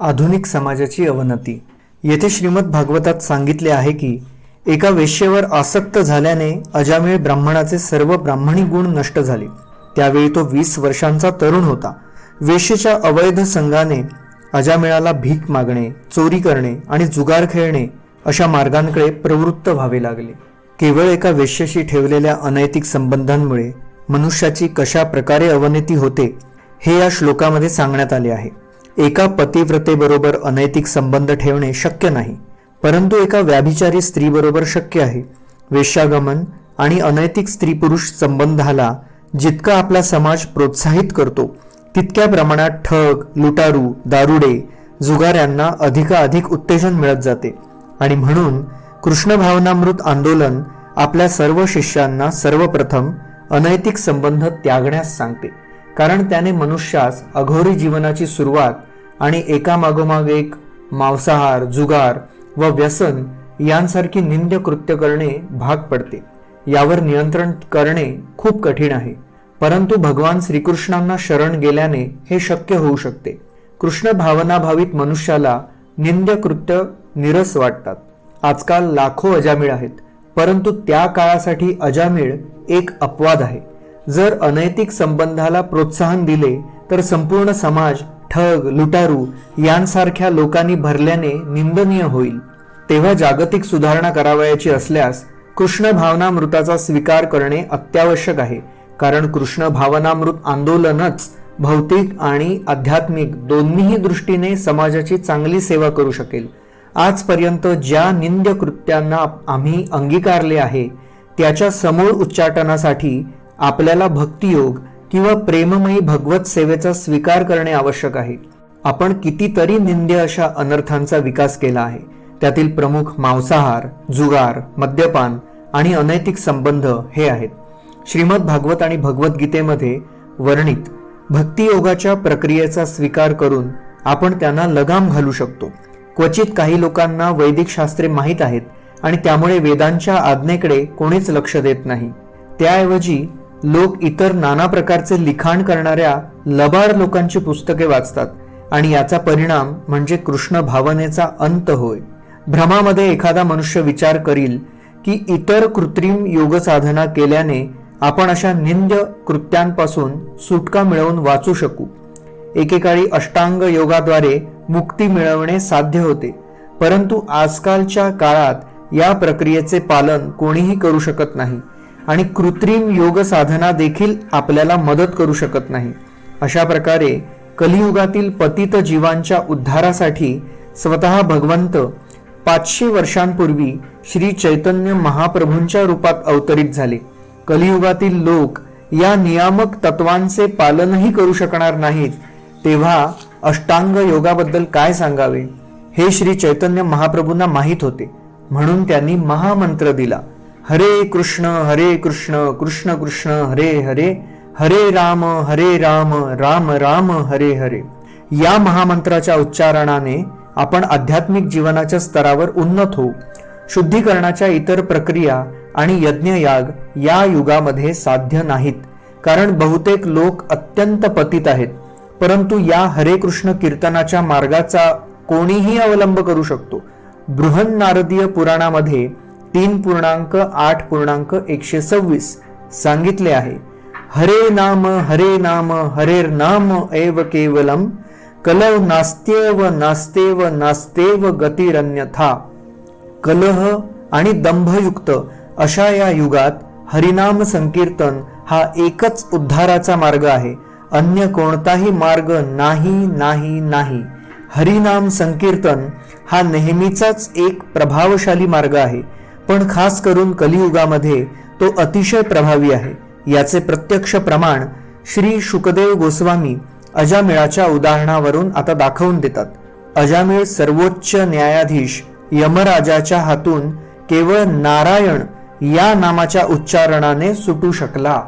आधुनिक समाजाची अवनती. येथे श्रीमद भागवतात सांगितले आहे की एका वेश्येवर आसक्त झाल्याने अजामेळ ब्राह्मणाचे सर्व ब्राह्मणी गुण नष्ट झाले. त्यावेळी तो वीस वर्षांचा तरुण होता. वेश्येच्या अवैध संघाने अजामेळाला भीक मागणे चोरी करणे आणि जुगार खेळणे अशा मार्गांकडे प्रवृत्त व्हावे लागले. केवळ एका वेश्येशी ठेवलेल्या अनैतिक संबंधांमुळे मनुष्याची कशा प्रकारे अवनती होते हे या श्लोकामध्ये सांगण्यात आले आहे. एका पतिव्रतेबरोबर अनैतिक संबंध ठेवणे शक्य नाही परंतु एका व्याभिचारी स्त्रीबरोबर शक्य आहे. वेश्यागमन आणि अनैतिक स्त्री पुरुष संबंधाला जितका आपला समाज प्रोत्साहित करतो तितक्या प्रमाणात ठग लुटारू दारुडे जुगाऱ्यांना अधिकाधिक उत्तेजन मिळत जाते. आणि म्हणून कृष्ण भावनामृत आंदोलन आपल्या सर्व शिष्यांना सर्वप्रथम अनैतिक संबंध त्यागण्यास सांगते कारण त्याने मनुष्यास अघोरी जीवनाची सुरुवात आणि एकामागोमाग एक मांसाहार जुगार व व्यसन यांसारखी निंद्य कृत्य करणे भाग पडते. यावर नियंत्रण करणे खूप कठीण आहे. परंतु भगवान श्रीकृष्णांना शरण गेल्याने हे शक्य होऊ शकते. कृष्ण भावनाभावित मनुष्याला निंद्य कृत्य निरस वाटतात. आजकाल लाखो अजामिळ आहेत परंतु त्या काळासाठी अजामिळ एक अपवाद आहे. जर अनैतिक संबंधाला प्रोत्साहन दिले तर संपूर्ण समाज ठग लुटारू यांसारख्या लोकांनी भरल्याने निंदनीय होईल. तेव्हा जागतिक सुधारणा करावयाची असल्यास कृष्ण भावनामृताचा स्वीकार करणे अत्यावश्यक आहे. कारण कृष्ण भावनामृत आंदोलनच भौतिक आणि आध्यात्मिक दोन्हीही दृष्टीने समाजाची चांगली सेवा करू शकेल. आजपर्यंत ज्या निंद्य कृत्यांना आम्ही अंगीकारले आहे त्याच्या समूळ उच्चाटनासाठी आपल्याला भक्तियोग किंवा प्रेममयी भगवत सेवेचा स्वीकार करणे आवश्यक आहे. आपण कितीतरी निंद्य अशा अनर्थांचा विकास केला आहे. त्यातील प्रमुख मांसाहार जुगार मद्यपान आणि अनैतिक संबंध हे आहेत. श्रीमद भागवत आणि भगवद्गीतेमध्ये वर्णित भक्तियोगाच्या प्रक्रियेचा स्वीकार करून आपण त्यांना लगाम घालू शकतो. क्वचित काही लोकांना वैदिक शास्त्रे माहीत आहेत आणि त्यामुळे वेदांच्या आज्ञेकडे कोणीच लक्ष देत नाही. त्याऐवजी लोक इतर नाना प्रकारचे लिखाण करणाऱ्या लबाड लोकांची पुस्तके वाचतात आणि याचा परिणाम म्हणजे कृष्ण भावनेचा अंत होय. भ्रमामध्ये एखादा मनुष्य विचार करील की इतर कृत्रिम योगसाधना केल्याने आपण अशा निंद्य कृत्यांपासून सुटका मिळवून वाचू शकू. एकेकाळी अष्टांग योगाद्वारे मुक्ती मिळवणे साध्य होते परंतु आजकालच्या काळात या प्रक्रियेचे पालन कोणीही करू शकत नाही. आणि कृत्रिम योग साधना देखील आपल्याला मदत करू शकत नाही. अशा प्रकारे कलियुगातील पतित जीवांच्या उद्धारासाठी स्वतः भगवंत पाचशे वर्षांपूर्वी श्री चैतन्य महाप्रभूंच्या रूपात अवतरित झाले. कलियुगातील लोक या नियामक तत्वांचे पालनही करू शकणार नाहीत. तेव्हा अष्टांग योगाबद्दल काय सांगावे? हे श्री चैतन्य महाप्रभूंना माहीत होते. म्हणून त्यांनी महामंत्र दिला. हरे कृष्ण हरे कृष्ण कृष्ण कृष्ण हरे हरे हरे राम हरे राम राम राम हरे हरे. या महामंत्राच्या उच्चारणाने आपण आध्यात्मिक जीवनाच्या स्तरावर उन्नत होऊ शुद्धीकरणाच्या इतर प्रक्रिया आणि यज्ञयाग या युगामध्ये साध्य नाहीत कारण बहुतेक लोक अत्यंत पतित आहेत परंतु या हरे कृष्ण कीर्तनाच्या मार्गाचा कोणीही अवलंब करू शकतो. बृहन नारदीय पुराणामध्ये तीन पूर्णांक आठ पूर्णांक एकशे सव्वीस सांगितले आहे. हरे नाम हरे नाम हरेर नाम एव केवलम कलव नास्त्येव नास्तेव नास्तेव गतिरन्यथा कलह आणि दंभयुक्त अशा या युगात हरिनाम संकीर्तन हा एकच उद्धाराचा मार्ग आहे. अन्य कोणताही मार्ग नाही नाही नाही. हरिनाम संकीर्तन हा नेहमीचाच एक प्रभावशाली मार्ग आहे. पण खास करून कलियुगामध्ये तो अतिशय प्रभावी आहे. याचे प्रत्यक्ष प्रमाण श्री शुकदेव गोस्वामी अजामेळाच्या उदाहरणावरून आता दाखवून देतात. अजामेळ सर्वोच्च न्यायाधीश यमराजाच्या हातून केवळ नारायण या नामाच्या उच्चारणाने सुटू शकला.